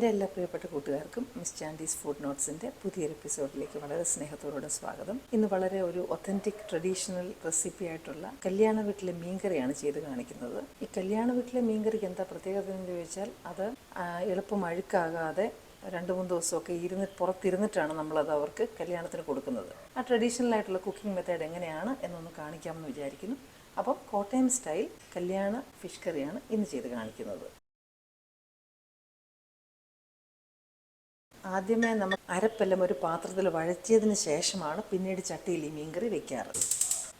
എന്റെ എല്ലാ പ്രിയപ്പെട്ട കൂട്ടുകാർക്കും മിസ് ചാൻഡീസ് ഫുഡ് നോട്ട്സിന്റെ പുതിയൊരു എപ്പിസോഡിലേക്ക് വളരെ സ്നേഹത്തോടെ സ്വാഗതം. ഇന്ന് വളരെ ഒരു ഒത്തന്റിക് ട്രഡീഷണൽ റെസിപ്പി ആയിട്ടുള്ള കല്യാണ വീട്ടിലെ മീൻകറിയാണ് ചെയ്ത് കാണിക്കുന്നത്. ഈ കല്യാണ വീട്ടിലെ മീൻകറിക്ക് എന്താ പ്രത്യേകത എന്ന് ചോദിച്ചാൽ അത് എളുപ്പം അഴുക്കാകാതെ രണ്ട് മൂന്ന് ദിവസമൊക്കെ ഇരുന്ന് പുറത്തിരുന്നിട്ടാണ് നമ്മളത് അവർക്ക് കല്യാണത്തിന് കൊടുക്കുന്നത്. ആ ട്രഡീഷണൽ ആയിട്ടുള്ള കുക്കിംഗ് മെത്തേഡ് എങ്ങനെയാണ് എന്നൊന്ന് കാണിക്കാമെന്ന് വിചാരിക്കുന്നു. അപ്പം കോട്ടയം സ്റ്റൈൽ കല്യാണ ഫിഷ് കറിയാണ് ഇന്ന് ചെയ്ത് കാണിക്കുന്നത്. ആദ്യമേ നമ്മൾ അരപ്പെല്ലാം ഒരു പാത്രത്തിൽ വഴറ്റിയതിന് ശേഷമാണ് പിന്നീട് ചട്ടിയിൽ ഈ മീൻകറി വെക്കാറ്.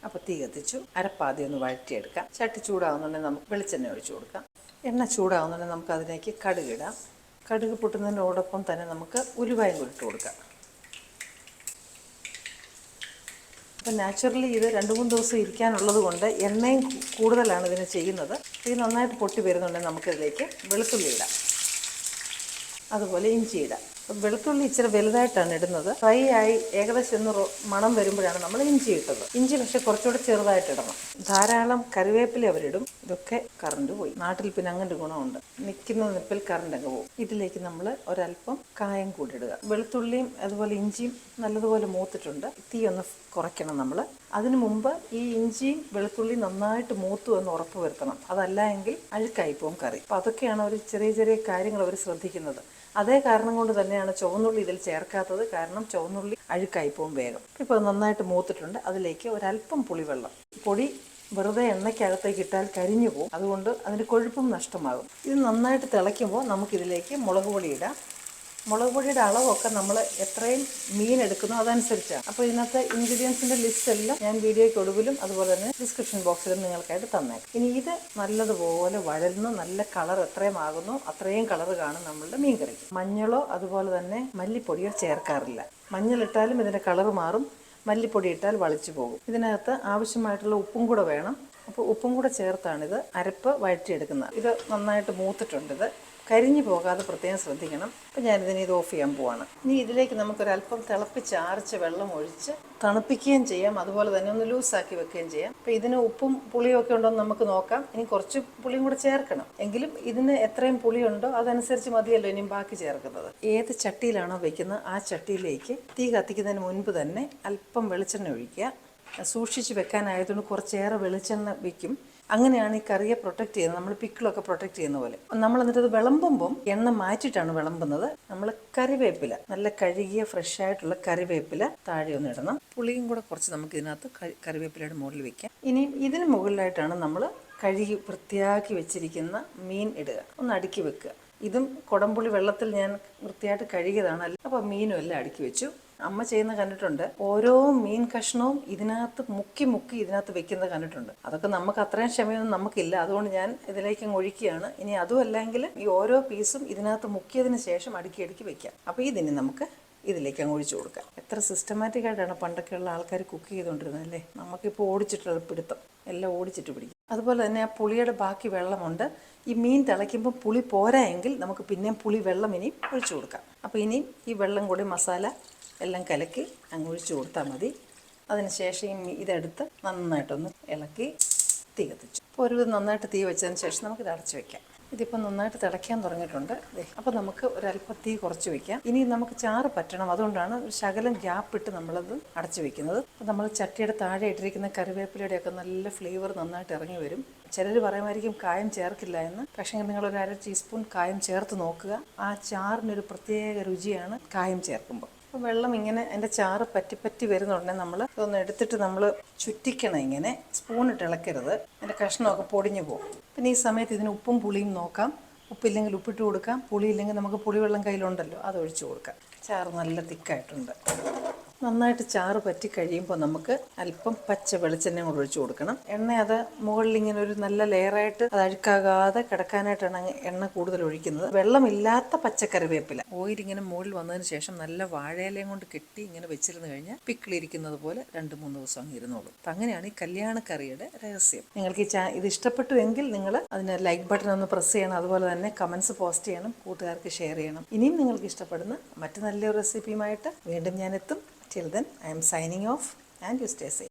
അപ്പോൾ തീ കത്തിച്ചു. അരപ്പാദ്യം ഒന്ന് വഴറ്റിയെടുക്കാം. ചട്ടി ചൂടാവുന്നുണ്ടെങ്കിൽ നമുക്ക് വെളിച്ചെണ്ണ ഒഴിച്ചു കൊടുക്കാം. എണ്ണ ചൂടാവുന്നുണ്ടെങ്കിൽ നമുക്ക് അതിലേക്ക് ഇടാം. കടുക് പൊട്ടുന്നതിനോടൊപ്പം തന്നെ നമുക്ക് ഉലുവായും കൂടി ഇട്ട് കൊടുക്കാം. അപ്പം നാച്ചുറലി ഇത് രണ്ട് മൂന്ന് ദിവസം ഇരിക്കാനുള്ളത് കൊണ്ട് എണ്ണയും കൂടുതലാണ് ഇതിന് ചെയ്യുന്നത്. ഇത് നന്നായിട്ട് പൊട്ടി വരുന്നുണ്ടെങ്കിൽ നമുക്കിതിലേക്ക് വെളുത്തുള്ളി ഇടാം. അതുപോലെ ഇഞ്ചി ഇടാം. വെളുത്തുള്ളി ഇച്ചിരി വലുതായിട്ടാണ് ഇടുന്നത്. ഫ്രൈ ആയി ഏകദേശം ഒന്ന് മണം വരുമ്പോഴാണ് നമ്മൾ ഇഞ്ചി ഇട്ടത്. ഇഞ്ചി പക്ഷെ കുറച്ചുകൂടെ ചെറുതായിട്ട് ഇടണം. ധാരാളം കറിവേപ്പില അവരിടും. ഇതൊക്കെ കറണ്ട് പോയി. നാട്ടിൽ പിന്നെ അങ്ങനെ ഗുണമുണ്ട്. നിൽക്കുന്ന നിപ്പിൽ കറണ്ട് അങ്ങ് പോകും. ഇതിലേക്ക് നമ്മൾ ഒരല്പം കായം കൂടി ഇടുക. വെളുത്തുള്ളിയും അതുപോലെ ഇഞ്ചിയും നല്ലതുപോലെ മൂത്തിട്ടുണ്ട്. തീ ഒന്ന് കുറയ്ക്കണം നമ്മൾ. അതിനു മുമ്പ് ഈ ഇഞ്ചിയും വെളുത്തുള്ളിയും നന്നായിട്ട് മൂത്തു എന്ന് ഉറപ്പ് വരുത്തണം. അതല്ല എങ്കിൽ അഴുക്കായി പോകും കറി. അപ്പം അതൊക്കെയാണ് അവർ ചെറിയ ചെറിയ കാര്യങ്ങൾ അവർ ശ്രദ്ധിക്കുന്നത്. അതേ കാരണം കൊണ്ട് തന്നെയാണ് ചുവന്നുള്ളി ഇതിൽ ചേർക്കാത്തത്. കാരണം ചുവന്നുള്ളി അഴുക്കായി പോകും വേഗം. ഇപ്പോൾ നന്നായിട്ട് മൂത്തിട്ടുണ്ട്. അതിലേക്ക് ഒരല്പം പുളിവെള്ളം. പൊടി വെറുതെ എണ്ണയ്ക്കകത്തേക്ക് ഇട്ടാൽ കരിഞ്ഞു പോകും. അതുകൊണ്ട് അതിന്റെ കൊഴുപ്പും നഷ്ടമാകും. ഇത് നന്നായിട്ട് തിളയ്ക്കുമ്പോൾ നമുക്കിതിലേക്ക് മുളക് പൊടി ഇടാം. മുളക് പൊടിയുടെ അളവൊക്കെ നമ്മൾ എത്രയും മീൻ എടുക്കുന്നു അതനുസരിച്ചാണ്. അപ്പോൾ ഇന്നത്തെ ഇൻഗ്രീഡിയൻസിന്റെ ലിസ്റ്റ് എല്ലാം ഞാൻ വീഡിയോയ്ക്ക് ഒടുവിലും അതുപോലെ തന്നെ ഡിസ്ക്രിപ്ഷൻ ബോക്സിലും നിങ്ങൾക്കായിട്ട് തന്നേക്കാം. ഇനി ഇത് നല്ലതുപോലെ വഴന്ന് നല്ല കളർ എത്രയും ആകുന്നു അത്രയും കളർ കാണും നമ്മളുടെ മീൻ കറി മഞ്ഞളോ അതുപോലെ തന്നെ മല്ലിപ്പൊടിയോ ചേർക്കാറില്ല. മഞ്ഞളിട്ടാലും ഇതിന്റെ കളർ മാറും മല്ലിപ്പൊടി ഇട്ടാൽ വളിച്ചു പോകും. ഇതിനകത്ത് ആവശ്യമായിട്ടുള്ള ഉപ്പും കൂടെ വേണം. അപ്പോൾ ഉപ്പും കൂടെ ചേർത്താണിത് അരപ്പ് വഴറ്റിയെടുക്കുന്നത്. ഇത് നന്നായിട്ട് മൂത്തിട്ടുണ്ട് ഇത്. കരിഞ്ഞു പോകാതെ പ്രത്യേകം ശ്രദ്ധിക്കണം. അപ്പം ഞാനിതിനെ ഇത് ഓഫ് ചെയ്യാൻ പോവാണ്. ഇനി ഇതിലേക്ക് നമുക്കൊരല്പം തിളപ്പിച്ച് ആറിച്ച് വെള്ളം ഒഴിച്ച് തണുപ്പിക്കുകയും ചെയ്യാം. അതുപോലെ തന്നെ ഒന്ന് ലൂസാക്കി വെക്കുകയും ചെയ്യാം. അപ്പം ഇതിന് ഉപ്പും പുളിയും ഒക്കെ ഉണ്ടോ എന്ന് നമുക്ക് നോക്കാം. ഇനി കുറച്ച് പുളിയും കൂടെ ചേർക്കണം. എങ്കിലും ഇതിന് എത്രയും പുളിയുണ്ടോ അതനുസരിച്ച് മതിയല്ലോ ഇനിയും ബാക്കി ചേർക്കുന്നത്. ഏത് ചട്ടിയിലാണോ വെക്കുന്നത് ആ ചട്ടിയിലേക്ക് തീ കത്തിക്കുന്നതിന് മുൻപ് തന്നെ അല്പം വെളിച്ചെണ്ണ ഒഴിക്കുക. സൂക്ഷിച്ച് വെക്കാനായതുകൊണ്ട് കുറച്ചേറെ വെളിച്ചെണ്ണ വെക്കും അങ്ങനെയാണ് ഈ കറിയെ പ്രൊട്ടക്ട് ചെയ്യുന്നത്. നമ്മൾ പിക്കിളൊക്കെ പ്രൊട്ടക്ട് ചെയ്യുന്ന പോലെ. നമ്മൾ എന്നിട്ട് അത് വിളമ്പുമ്പം എണ്ണ മാറ്റിയിട്ടാണ് വിളമ്പുന്നത്. നമ്മൾ കറിവേപ്പില നല്ല കഴുകിയ ഫ്രഷ് ആയിട്ടുള്ള കറിവേപ്പില താഴെ ഒന്ന് ഇടണം. പുളിയും കൂടെ കുറച്ച് നമുക്ക് ഇതിനകത്ത് കറിവേപ്പിലയുടെ മുകളിൽ വെക്കാം. ഇനി ഇതിന് മുകളിലായിട്ടാണ് നമ്മൾ കഴുകി വൃത്തിയാക്കി വെച്ചിരിക്കുന്ന മീൻ ഇടുക. ഒന്ന് അടുക്കി വെക്കുക. ഇതും കുടംപുളി വെള്ളത്തിൽ ഞാൻ വൃത്തിയായിട്ട് കഴുകിയതാണ്. അപ്പോൾ മീനും എല്ലാം അടുക്കി വെച്ചു. അമ്മ ചെയ്യുന്ന കണ്ടിട്ടുണ്ട്. ഓരോ മീൻ കഷ്ണവും ഇതിനകത്ത് മുക്കി മുക്കി ഇതിനകത്ത് വെക്കുന്നത് കണ്ടിട്ടുണ്ട്. അതൊക്കെ നമുക്ക് അത്രയും ക്ഷമയൊന്നും നമുക്കില്ല. അതുകൊണ്ട് ഞാൻ ഇതിലേക്ക് അങ്ങ് ഒഴിക്കുകയാണ്. ഇനി അതുമല്ലെങ്കിൽ ഈ ഓരോ പീസും ഇതിനകത്ത് മുക്കിയതിന് ശേഷം അടുക്കി അടുക്കി വെക്കാം. അപ്പോൾ ഇതിന് നമുക്ക് ഇതിലേക്ക് അങ്ങ് ഒഴിച്ചു കൊടുക്കാം. എത്ര സിസ്റ്റമാറ്റിക് ആയിട്ടാണ് പണ്ടൊക്കെയുള്ള ആൾക്കാർ കുക്ക് ചെയ്തുകൊണ്ടിരുന്നത് അല്ലേ? നമുക്കിപ്പോൾ ഓടിച്ചിട്ടുള്ള പിടുത്തം. എല്ലാം ഓടിച്ചിട്ട് പിടിക്കും. അതുപോലെ തന്നെ ആ പുളിയുടെ ബാക്കി വെള്ളമുണ്ട്. ഈ മീൻ തിളയ്ക്കുമ്പോൾ പുളി പോരാ എങ്കിൽ നമുക്ക് പിന്നെയും പുളി വെള്ളം ഇനിയും ഒഴിച്ചു കൊടുക്കാം. അപ്പോൾ ഇനിയും ഈ വെള്ളം കൂടി മസാല എല്ലാം കലക്കി അങ്ങ് ഒഴിച്ചു കൊടുത്താൽ മതി. അതിനുശേഷം ഇതെടുത്ത് നന്നായിട്ടൊന്ന് ഇളക്കി തീ കത്തിച്ചു. അപ്പോൾ ഒരു നന്നായിട്ട് തീ വെച്ചതിന് ശേഷം നമുക്കിത് അടച്ചു വെക്കാം. ഇതിപ്പോൾ നന്നായിട്ട് തിളയ്ക്കാൻ തുടങ്ങിയിട്ടുണ്ട്. അപ്പോൾ നമുക്ക് ഒരല്പം തീ കുറച്ച് വെക്കാം. ഇനി നമുക്ക് ചാറ് പറ്റണം. അതുകൊണ്ടാണ് ഒരു ശകലം ഗ്യാപ്പ് ഇട്ട് നമ്മളത് അടച്ചു വെക്കുന്നത്. അപ്പോൾ നമ്മൾ ചട്ടിയുടെ താഴെ ഇട്ടിരിക്കുന്ന കറിവേപ്പിലയുടെയൊക്കെ നല്ല ഫ്ലേവർ നന്നായിട്ട് ഇറങ്ങി വരും. ചിലർ പറയുമായിരിക്കും കായം ചേർക്കില്ല എന്ന്. പക്ഷേ നിങ്ങൾ ഒരു അര ടീസ്പൂൺ കായം ചേർത്ത് നോക്കുക. ആ ചാറിനൊരു പ്രത്യേക രുചിയാണ് കായം ചേർക്കുമ്പോൾ. വെള്ളം ഇങ്ങനെ അതിന്റെ ചാറ് പറ്റി പറ്റി വരുന്നുണ്ടെങ്കിൽ നമ്മൾ ഇതൊന്ന് എടുത്തിട്ട് നമ്മൾ ചുറ്റിക്കണം ഇങ്ങനെ. സ്പൂൺ ഇട്ട് ഇളക്കരുത്. അതിന്റെ കഷ്ണമൊക്കെ പൊടിഞ്ഞു പോകും. പിന്നെ ഈ സമയത്ത് ഇതിന് ഉപ്പും പുളിയും നോക്കാം. ഉപ്പില്ലെങ്കിൽ ഉപ്പിട്ട് കൊടുക്കാം. പുളിയില്ലെങ്കിൽ നമുക്ക് പുളിവെള്ളം കയ്യിലുണ്ടല്ലോ അത് ഒഴിച്ചു കൊടുക്കാം. ചാറ് നല്ല തിക്കായിട്ടുണ്ട്. നന്നായിട്ട് ചാറ് പറ്റി കഴിയുമ്പോൾ നമുക്ക് അല്പം പച്ച വെളിച്ചെണ്ണ കൂടെ ഒഴിച്ചു കൊടുക്കണം. എണ്ണ അത് മുകളിൽ ഇങ്ങനെ ഒരു നല്ല ലെയറായിട്ട് അത് അഴുക്കാകാതെ കിടക്കാനായിട്ടാണ് എണ്ണ കൂടുതൽ ഒഴിക്കുന്നത്. വെള്ളമില്ലാത്ത പച്ചക്കറിവേപ്പില. ഓയിൽ ഇങ്ങനെ മുകളിൽ വന്നതിന് ശേഷം നല്ല വാഴയിലയും കൊണ്ട് കെട്ടി ഇങ്ങനെ വെച്ചിരുന്നു കഴിഞ്ഞാൽ പിക്കിളിരിക്കുന്നത് പോലെ രണ്ട് മൂന്ന് ദിവസം അങ്ങ് ഇരുന്നോളും. അപ്പം അങ്ങനെയാണ് ഈ കല്യാണക്കറിയുടെ രഹസ്യം. നിങ്ങൾക്ക് ഈ ചാ ഇത് ഇഷ്ടപ്പെട്ടു എങ്കിൽ നിങ്ങൾ അതിന് ലൈക്ക് ബട്ടൺ ഒന്ന് പ്രസ് ചെയ്യണം. അതുപോലെ തന്നെ കമൻസ് പോസ്റ്റ് ചെയ്യണം. കൂട്ടുകാർക്ക് ഷെയർ ചെയ്യണം. ഇനിയും നിങ്ങൾക്ക് ഇഷ്ടപ്പെടുന്ന മറ്റു നല്ലൊരു റെസിപ്പിയുമായിട്ട് വീണ്ടും ഞാൻ Till then, I am signing off and you stay safe.